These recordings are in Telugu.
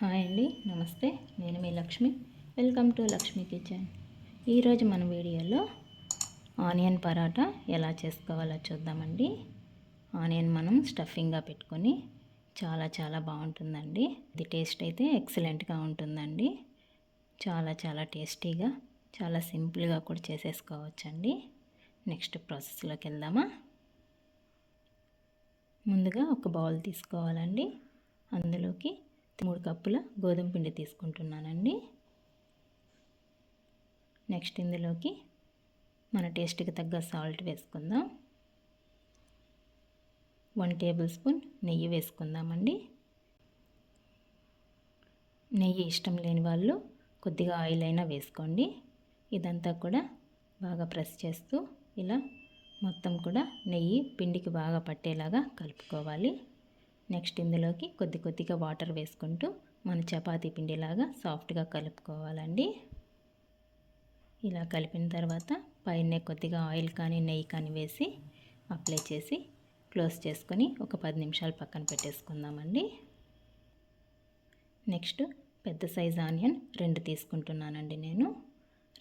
హాయ్ అండి నమస్తే. నేను మీ Lakshmi. Welcome to Lakshmi kitchen. ఈరోజు మన వీడియోలో ఆనియన్ పరాటా ఎలా చేసుకోవాలో చూద్దామండి. ఆనియన్ మనం స్టఫింగ్గా పెట్టుకొని చాలా చాలా బాగుంటుందండి. ఇది టేస్ట్ అయితే ఎక్సలెంట్గా ఉంటుందండి. చాలా చాలా టేస్టీగా చాలా సింపుల్గా కూడా చేసేసుకోవచ్చండి. నెక్స్ట్ ప్రాసెస్లోకి వెళ్దామా? ముందుగా ఒక బౌల్ తీసుకోవాలండి. అందులోకి మూడు కప్పుల గోధుమ పిండి తీసుకుంటున్నానండి. నెక్స్ట్ ఇందులోకి మన టేస్ట్కి తగ్గ సాల్ట్ వేసుకుందాం. వన్ టేబుల్ స్పూన్ నెయ్యి వేసుకుందామండి. నెయ్యి ఇష్టం లేని వాళ్ళు కొద్దిగా ఆయిల్ అయినా వేసుకోండి. ఇదంతా కూడా బాగా ప్రెస్ చేస్తూ ఇలా మొత్తం కూడా నెయ్యి పిండికి బాగా పట్టేలాగా కలుపుకోవాలి. నెక్స్ట్ ఇందులోకి కొద్ది కొద్దిగా వాటర్ వేసుకుంటూ మన చపాతీ పిండిలాగా సాఫ్ట్గా కలుపుకోవాలండి. ఇలా కలిపిన తర్వాత పైన కొద్దిగా ఆయిల్ కానీ నెయ్యి కానీ వేసి అప్లై చేసి క్లోజ్ చేసుకొని ఒక పది నిమిషాలు పక్కన పెట్టేసుకుందామండి. నెక్స్ట్ పెద్ద సైజ్ ఆనియన్ రెండు తీసుకుంటున్నానండి నేను.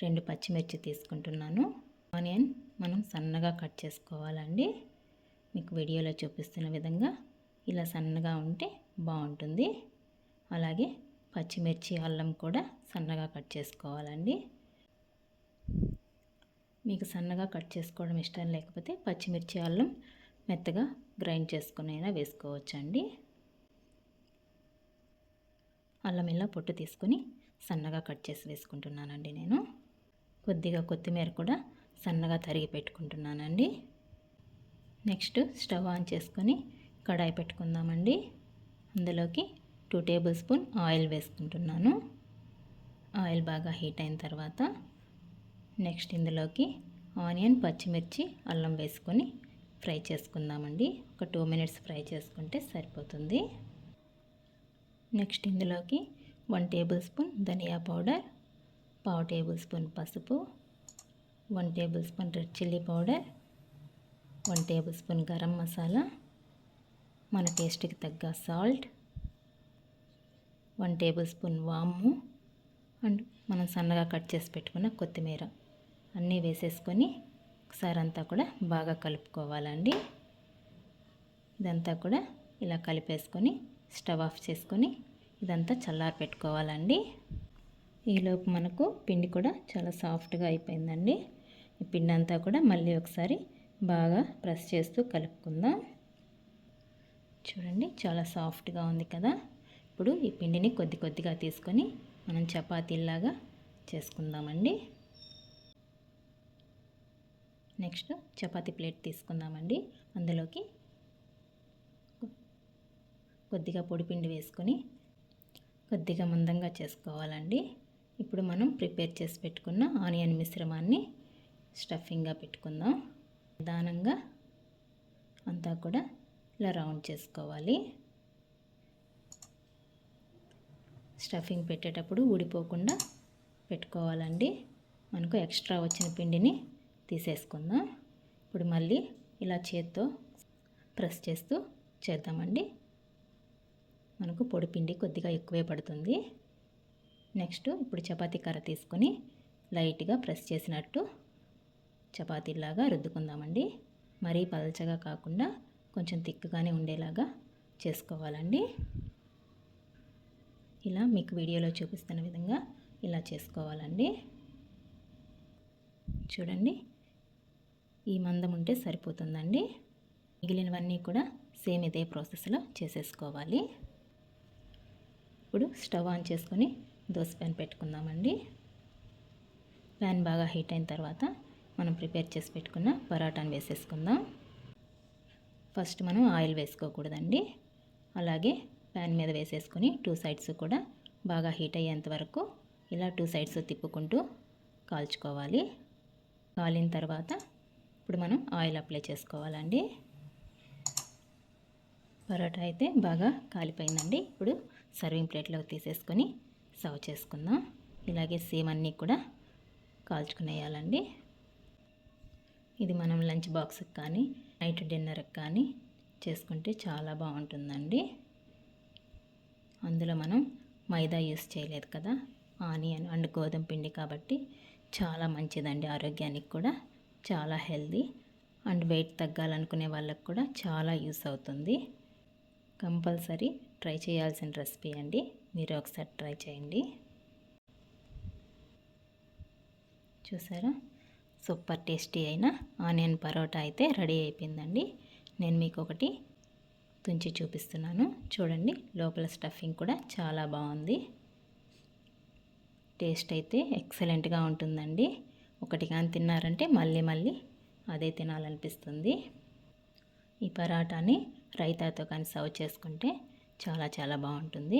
రెండు పచ్చిమిర్చి తీసుకుంటున్నాను. ఆనియన్ మనం సన్నగా కట్ చేసుకోవాలండి. మీకు వీడియోలో చూపిస్తున్న విధంగా ఇలా సన్నగా ఉంటే బాగుంటుంది. అలాగే పచ్చిమిర్చి అల్లం కూడా సన్నగా కట్ చేసుకోవాలండి. మీకు సన్నగా కట్ చేసుకోవడం ఇష్టం లేకపోతే పచ్చిమిర్చి అల్లం మెత్తగా గ్రైండ్ చేసుకుని అయినా వేసుకోవచ్చండి. అల్లం ఇలా పొట్టు తీసుకొని సన్నగా కట్ చేసి వేసుకుంటున్నానండి నేను. కొద్దిగా కొత్తిమీర కూడా సన్నగా తరిగి పెట్టుకుంటున్నానండి. నెక్స్ట్ స్టవ్ ఆన్ చేసుకొని కడాయి పెట్టుకుందామండి. అందులోకి టూ టేబుల్ స్పూన్ ఆయిల్ వేసుకుంటున్నాను. ఆయిల్ బాగా హీట్ అయిన తర్వాత నెక్స్ట్ ఇందులోకి ఆనియన్ పచ్చిమిర్చి అల్లం వేసుకొని ఫ్రై చేసుకుందామండి. ఒక టూ మినిట్స్ ఫ్రై చేసుకుంటే సరిపోతుంది. నెక్స్ట్ ఇందులోకి వన్ టేబుల్ స్పూన్ ధనియా పౌడర్ పావు టేబుల్ స్పూన్ పసుపు one tablespoon red chilli powder one tablespoon garam masala మన టేస్ట్కి తగ్గ సాల్ట్ వన్ టేబుల్ స్పూన్ వాము అండ్ మనం సన్నగా కట్ చేసి పెట్టుకున్న కొత్తిమీర. అన్నీ వేసేసుకొని ఒకసారి అంతా కూడా బాగా కలుపుకోవాలండి. ఇదంతా కూడా ఇలా కలిపేసుకొని స్టవ్ ఆఫ్ చేసుకొని ఇదంతా చల్లారి పెట్టుకోవాలండి. ఈలోపు మనకు పిండి కూడా చాలా సాఫ్ట్గా అయిపోయిందండి. ఈ పిండి అంతా కూడా మళ్ళీ ఒకసారి బాగా ప్రెస్ చేస్తూ కలుపుకుందాం. చూడండి చాలా సాఫ్ట్గా ఉంది కదా. ఇప్పుడు ఈ పిండిని కొద్ది కొద్దిగా తీసుకొని మనం చపాతీలాగా చేసుకుందామండి. నెక్స్ట్ చపాతీ ప్లేట్ తీసుకుందామండి. అందులోకి కొద్దిగా పొడిపిండి వేసుకొని కొద్దిగా మందంగా చేసుకోవాలండి. ఇప్పుడు మనం ప్రిపేర్ చేసి పెట్టుకున్న ఆనియన్ మిశ్రమాన్ని స్టఫింగ్గా పెట్టుకుందాం. నిదానంగా అంతా కూడా ఇలా రౌండ్ చేసుకోవాలి. స్టఫింగ్ పెట్టేటప్పుడు ఊడిపోకుండా పెట్టుకోవాలండి. మనకు ఎక్స్ట్రా వచ్చిన పిండిని తీసేసుకుందాం. ఇప్పుడు మళ్ళీ ఇలా చేత్తో ప్రెస్ చేస్తూ చేద్దామండి. మనకు పొడి పిండి కొద్దిగా ఎక్కువే పడుతుంది. నెక్స్ట్ ఇప్పుడు చపాతీ కర్ర తీసుకొని లైట్గా ప్రెస్ చేసినట్టు చపాతీలాగా రుద్దుకుందామండి. మరీ పలచగా కాకుండా కొంచెం తిక్కుగానే ఉండేలాగా చేసుకోవాలండి. ఇలా మీకు వీడియోలో చూపిస్తున్న విధంగా ఇలా చేసుకోవాలండి. చూడండి ఈ మందం ఉంటే సరిపోతుందండి. మిగిలినవన్నీ కూడా సేమ్ ఇదే ప్రాసెస్లో చేసేసుకోవాలి. ఇప్పుడు స్టవ్ ఆన్ చేసుకొని దోశ ప్యాన్ పెట్టుకుందామండి. ప్యాన్ బాగా హీట్ అయిన తర్వాత మనం ప్రిపేర్ చేసి పెట్టుకున్న పరాటాను వేసేసుకుందాం. ఫస్ట్ మనం ఆయిల్ వేసుకోకూడదండి. అలాగే ప్యాన్ మీద వేసేసుకొని టూ సైడ్స్ కూడా బాగా హీట్ అయ్యేంత వరకు ఇలా టూ సైడ్స్ తిప్పుకుంటూ కాల్చుకోవాలి. కాలిన తర్వాత ఇప్పుడు మనం ఆయిల్ అప్లై చేసుకోవాలండి. పరోటా అయితే బాగా కాలిపోయిందండి. ఇప్పుడు సర్వింగ్ ప్లేట్లోకి తీసేసుకొని సర్వ్ చేసుకుందాం. ఇలాగే సేమ్ అన్నీ కూడా కాల్చుకునేయాలండి. ఇది మనం లంచ్ బాక్స్కి కానీ నైట్ డిన్నర్కి కానీ చేసుకుంటే చాలా బాగుంటుందండి. అందులో మనం మైదా యూస్ చేయలేదు కదా? ఆనియన్ అండ్ గోధుమ పిండి కాబట్టి చాలా మంచిదండి ఆరోగ్యానికి కూడా. చాలా హెల్దీ అండ్ వెయిట్ తగ్గాలనుకునే వాళ్ళకి కూడా చాలా యూస్ అవుతుంది. కంపల్సరీ ట్రై చేయాల్సిన రెసిపీ అండి. మీరు ఒకసారి ట్రై చేయండి. చూసారా? సూపర్ టేస్టీ అయిన ఆనియన్ పరోటా అయితే రెడీ అయిపోయిందండి. నేను మీకు ఒకటి తుంచి చూపిస్తున్నాను. చూడండి లోపల స్టఫింగ్ కూడా చాలా బాగుంది. టేస్ట్ అయితే ఎక్సలెంట్గా ఉంటుందండి. ఒకటి కానీ తిన్నారంటే మళ్ళీ మళ్ళీ అదే తినాలనిపిస్తుంది. ఈ పరాటాని రైతాతో కానీ సర్వ్ చేసుకుంటే చాలా చాలా బాగుంటుంది.